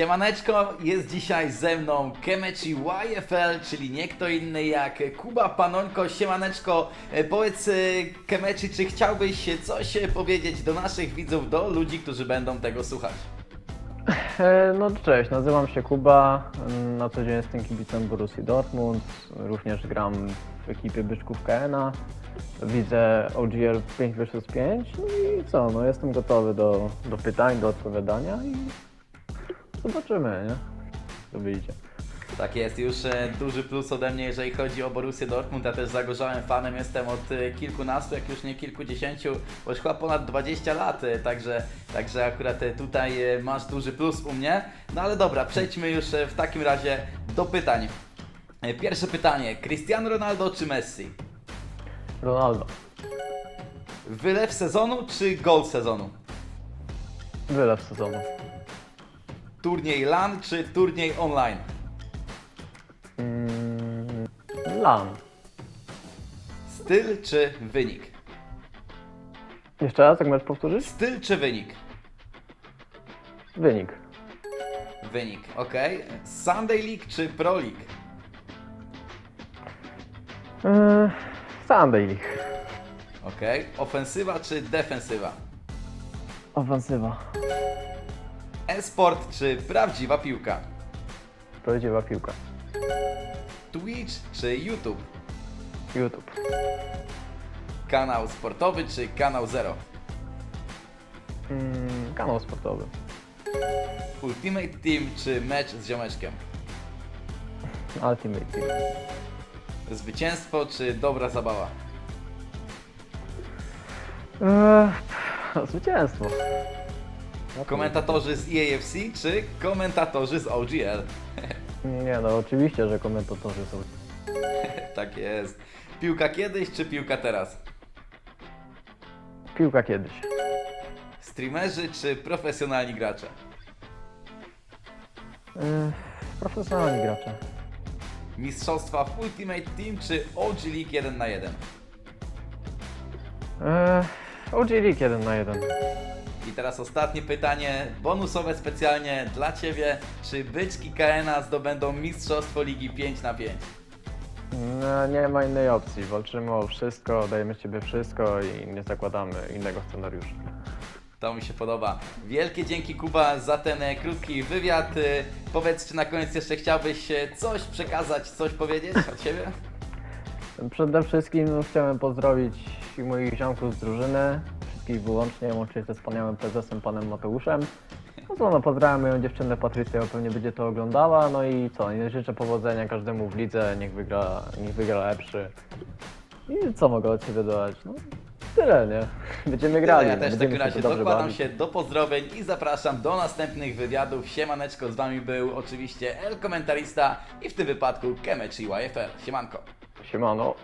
Siemaneczko, jest dzisiaj ze mną Kemechi YFL, czyli nie kto inny jak Kuba Panonko. Siemaneczko, e, powiedz e, Kemechi, czy chciałbyś coś e, powiedzieć do naszych widzów, do ludzi, którzy będą tego słuchać? No cześć, nazywam się Kuba, mm, na co dzień jestem kibicem Borussii Dortmund, również gram w ekipie Byczków KNA, widzę OGR 5 vs 5 no i co, no jestem gotowy do, do pytań, do odpowiadania i zobaczymy, nie? Co wyjdzie. Tak jest, już e, duży plus ode mnie, jeżeli chodzi o Borussię Dortmund. Ja też zagorzałym fanem jestem od e, kilkunastu, jak już nie kilkudziesięciu, bo już chyba ponad 20 lat, e, także, także akurat e, tutaj e, masz duży plus u mnie. No ale dobra, przejdźmy już e, w takim razie do pytań. E, Pierwsze pytanie, Cristiano Ronaldo czy Messi? Ronaldo, Wylew sezonu czy gol sezonu? wylew sezonu. Turniej LAN czy turniej online? Mm, LAN. Styl czy wynik? Jeszcze raz, jak możesz powtórzyć? Styl czy wynik? Wynik. Wynik, ok. Sunday League czy Pro League? E, Sunday League. Ok. Ofensywa czy defensywa? Ofensywa. E-sport czy prawdziwa piłka? Prawdziwa piłka. Twitch czy YouTube? YouTube. Kanał sportowy czy kanał zero? Mm, kanał sportowy. Ultimate Team czy mecz z ziomeczkiem? Ultimate Team. Zwycięstwo czy dobra zabawa? Eee, zwycięstwo. Komentatorzy z EAFC czy komentatorzy z OGL? Nie no, oczywiście, że komentatorzy są. tak jest. Piłka kiedyś czy piłka teraz? Piłka kiedyś. Streamerzy czy profesjonalni gracze? Eee, profesjonalni gracze. Mistrzostwa w Ultimate Team czy OG League 1 na 1? Eee, OG League 1 na 1. I teraz ostatnie pytanie, bonusowe specjalnie dla Ciebie. Czy byczki KNA zdobędą Mistrzostwo Ligi 5 na 5? No, nie ma innej opcji. Walczymy o wszystko, dajemy z siebie wszystko i nie zakładamy innego scenariusza. To mi się podoba. Wielkie dzięki Kuba za ten e, krótki wywiad. E, Powiedz, czy na koniec jeszcze chciałbyś e, coś przekazać, coś powiedzieć od siebie? Przede wszystkim chciałem pozdrowić moich ziomków z drużyny, wszystkich wyłącznie, łącznie ze wspaniałym prezesem, panem Mateuszem. No co, no pozdrawiam moją dziewczynę Patrycję, pewnie będzie to oglądała, no i co, i życzę powodzenia każdemu w lidze, niech wygra, niech wygra lepszy. I co mogę od siebie dodać? No tyle, nie? Będziemy grali, ja no, też w takim razie dokładam bawić. się do pozdrowień i zapraszam do następnych wywiadów. Siemaneczko, z Wami był oczywiście El Komentarista i w tym wypadku Kemechi YFL. Siemanko. Siemano.